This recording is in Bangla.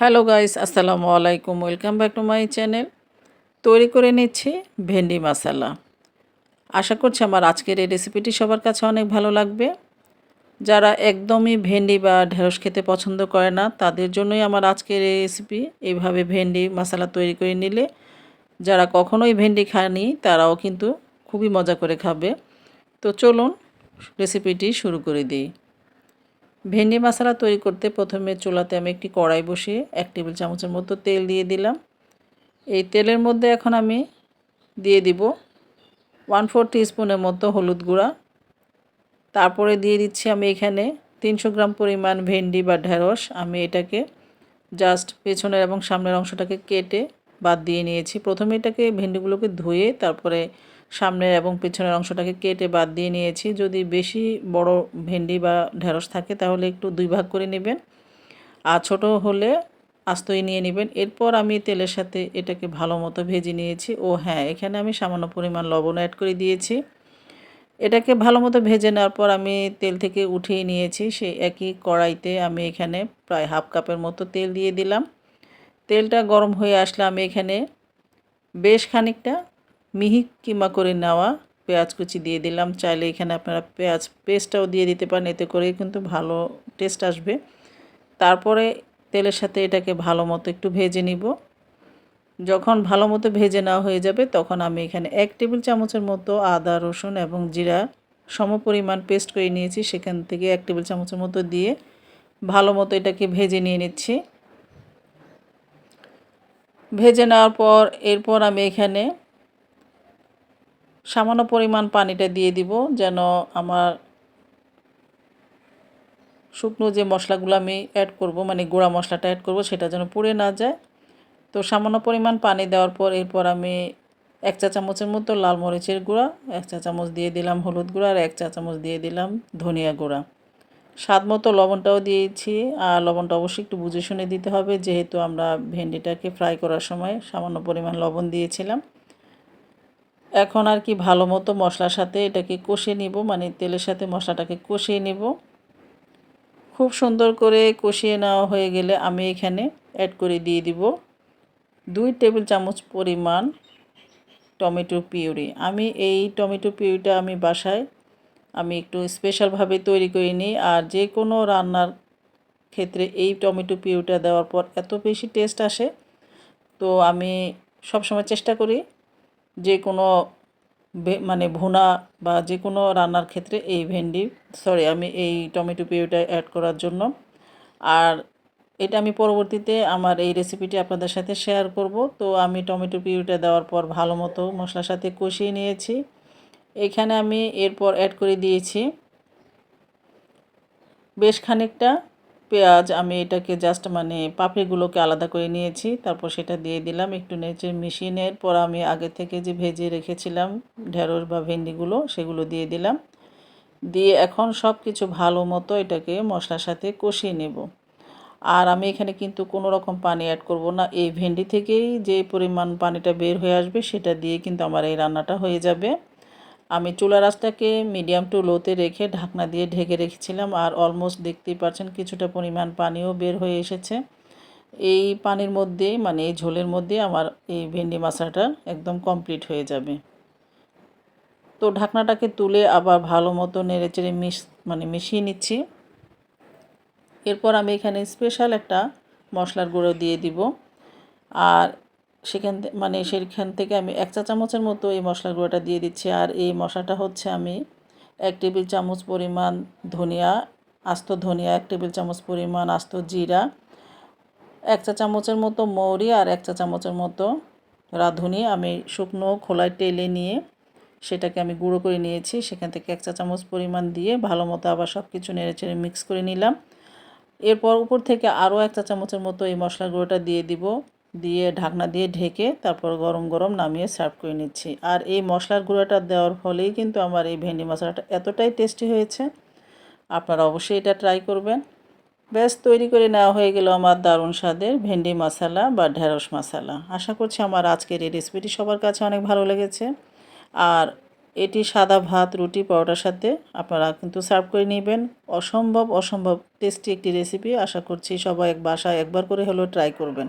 হ্যালো গাইস, আসসালামু আলাইকুম। Welcome back to my channel তৈরি করে নিচ্ছি ভেন্ডি মশালা। আশা করছি আমার আজকের এই রেসিপিটি সবার কাছে অনেক ভালো লাগবে। যারা একদমই ভেন্ডি বা ঢেঁড়স খেতে পছন্দ করে না, তাদের জন্যই আমার আজকের এই রেসিপি এইভাবে ভেন্ডি মশালা তৈরি করে নিলে যারা কখনোই ভেন্ডি খায়নি তারাও কিন্তু খুবই মজা করে খাবে। তো চলুন রেসিপিটি শুরু করে দিই। ভেন্ডি মশলা তৈরি করতে প্রথমে চুলাতে আমি একটি কড়াই বসিয়ে এক টেবিল চামচের মতো তেল দিয়ে দিলাম। এই তেলের মধ্যে এখন আমি দিয়ে দিব ওয়ান ফোর স্পুনের মতো হলুদ গুঁড়া। তারপরে দিয়ে দিচ্ছি আমি এখানে তিনশো গ্রাম পরিমাণ ভেন্ডি বা ঢেঁড়স। আমি এটাকে জাস্ট পেছনের এবং সামনের অংশটাকে কেটে বাদ দিয়ে নিয়েছি। প্রথমে এটাকে ভেন্ডিগুলোকে ধুয়ে তারপরে সামনের এবং পেছনের অংশটাকে কেটে বাদ দিয়ে নিয়েছি। যদি বেশি বড় ভেন্ডি বা ঢেঁড়স থাকে, তাহলে একটু দুই ভাগ করে নেবেন। আর ছোট হলে আস্তই নিয়ে নেবেন। এরপর আমি তেলের সাথে এটাকে ভালো মতো ভেজে নিয়েছি। ও হ্যাঁ এখানে আমি সামান্য পরিমাণ লবণ অ্যাড করে দিয়েছি। এটাকে ভালো মতো ভেজে নেওয়ার পর আমি তেল থেকে উঠিয়ে নিয়েছি। সেই একই কড়াইতে আমি এখানে প্রায় হাফ কাপের মতো তেল দিয়ে দিলাম। তেলটা গরম হয়ে আসলে আমি এখানে বেশ খানিকটা মিহি কিমা করে নেওয়া পেঁয়াজ কুচি দিয়ে দিলাম। চাইলে এখানে আপনারা পেঁয়াজ পেস্টটাও দিয়ে দিতে পারেন, এতে করে কিন্তু ভালো টেস্ট আসবে। তারপরে তেলের সাথে এটাকে ভালো মতো একটু ভেজে নিব। যখন ভালো মতো ভেজে নেওয়া হয়ে যাবে, তখন আমি এখানে এক টেবিল চামচের মতো আদা, রসুন এবং জিরা সম পরিমাণ পেস্ট করে নিয়েছি। সেখান থেকে এক টেবিল চামচের মতো দিয়ে ভালো মতো এটাকে ভেজে নিয়ে নিচ্ছি। ভেজে নেওয়ার পর, এরপর আমি এখানে সামান্য পরিমাণ পানিটা দিয়ে দিব যেন আমার শুকনো যে মশলাগুলো আমি অ্যাড করব মানে গুঁড়া মশলাটা অ্যাড করব, সেটা যেন পুড়ে না যায়। তো সামান্য পরিমাণ পানি দেওয়ার পর এরপর আমি এক চা চামচের মতো লাল মরিচের গুঁড়া, এক চা চামচ দিয়ে দিলাম হলুদ গুঁড়া আর এক চা চামচ দিয়ে দিলাম ধনিয়া গুঁড়া। স্বাদ মতো লবণটাও দিয়েছি আর লবণটা অবশ্যই একটু বুঝে শুনে দিতে হবে, যেহেতু আমরা ভেন্ডিটাকে ফ্রাই করার সময় সামান্য পরিমাণ লবণ দিয়েছিলাম। এখন আর কি ভালো মতো মশলার সাথে এটাকে কষিয়ে নিব মানে তেলের সাথে মশলাটাকে কষিয়ে নিব। খুব সুন্দর করে কষিয়ে নেওয়া হয়ে গেলে আমি এখানে অ্যাড করে দিয়ে দিব দুই টেবিল চামচ পরিমাণ টমেটো পিউরি। আমি এই টমেটো পিউরিটা আমি বাসায় আমি একটু স্পেশালভাবে তৈরি করে নিই আর যে কোনো রান্নার ক্ষেত্রে এই টমেটো পিউরিটা দেওয়ার পর এত বেশি টেস্ট আসে, তো আমি সবসময় চেষ্টা করি যে কোনো মানে ভুনা বা যে কোনো রান্নার ক্ষেত্রে এই ভেন্ডি সরি আমি এই টমেটো পিউরিটা অ্যাড করার জন্য। আর এটা আমি পরবর্তীতে আমার এই রেসিপিটি আপনাদের সাথে শেয়ার করব। তো আমি টমেটো পিউরিটা দেওয়ার পর ভালো মতো মশলার সাথে কষিয়ে নিয়েছি। এখানে আমি এরপর অ্যাড করে দিয়েছি বেশ খানিকটা পেঁয়াজ আমি এটাকে জাস্ট মানে পাপড়িগুলোকে আলাদা করে নিয়েছি, তারপর সেটা দিয়ে দিলাম, একটু নেচে মিশিয়ে নেওয়ার পর আমি আগে থেকে যে ভেজে রেখেছিলাম ঢেঁড়স বা ভেন্ডিগুলো সেগুলো দিয়ে দিলাম। দিয়ে এখন সব কিছু ভালো মতো এটাকে মশলার সাথে কষিয়ে নেব। আর আমি এখানে কিন্তু কোনো রকম পানি অ্যাড করব না, এই ভেন্ডি থেকেই যে পরিমাণ পানিটা বের হয়ে আসবে সেটা দিয়ে কিন্তু আমার এই রান্নাটা হয়ে যাবে। আমি চুলা রাসটাকে মিডিয়াম টু লোতে রেখে ঢাকনা দিয়ে ঢেকে রেখেছিলাম আর অলমোস্ট দেখতেই পাচ্ছেন কিছুটা পরিমাণ পানিও বের হয়ে এসেছে। এই পানির মধ্যে মানে এই ঝোলের মধ্যে আমার এই ভেন্ডি মশলাটা একদম কমপ্লিট হয়ে যাবে। তো ঢাকনাটাকে তুলে আবার ভালো মতো নেড়ে চেড়ে মিশ মানে মিশিয়ে নিচ্ছি। এরপর আমি এখানে স্পেশাল একটা মশলার গুঁড়ো দিয়ে দিব। আর সেখান মানে সেখান থেকে আমি এক চা চামচের মতো এই মশলার গুঁড়োটা দিয়ে দিচ্ছি। আর এই মশলাটা হচ্ছে আমি এক টেবিল চামচ পরিমাণ ধনিয়া, আস্ত ধনিয়া, এক টেবিল চামচ পরিমাণ আস্ত জিরা, এক চা চামচের মতো মৌরি আর এক চা চামচের মতো রাঁধুনি। আমি শুকনো খোলায় টেলে নিয়ে সেটাকে আমি গুঁড়ো করে নিয়েছি। সেখান থেকে এক চা চামচ পরিমাণ দিয়ে ভালো মতো আবার সব কিছু নেড়ে চেড়ে মিক্স করে নিলাম। এরপর উপর থেকে আরও এক চা চামচের মতো এই মশলার গুঁড়োটা দিয়ে দিব। দিয়ে ঢাকনা দিয়ে ঢেকে তারপর গরম গরম নামিয়ে সার্ভ করে নিচ্ছি। আর এই মশলার গুঁড়োটা দেওয়ার ফলেই কিন্তু আমার এই ভেন্ডি মশলাটা এতটাই টেস্টি হয়েছে। আপনারা অবশ্যই এটা ট্রাই করবেন। ব্যাস, তৈরি করে নেওয়া হয়ে গেল আমার দারুণ স্বাদের ভেন্ডি মশলা বা ঢেঁড়স মশলা। আশা করছি আমার আজকের এই রেসিপিটি সবার কাছে অনেক ভালো লেগেছে। আর এটি সাদা ভাত, রুটি, পরোটার সাথে আপনারা কিন্তু সার্ভ করে নেবেন। অসম্ভব অসম্ভব টেস্টি একটি রেসিপি আশা করছি সবাই এক বাসায় একবার করে হলেও ট্রাই করবেন।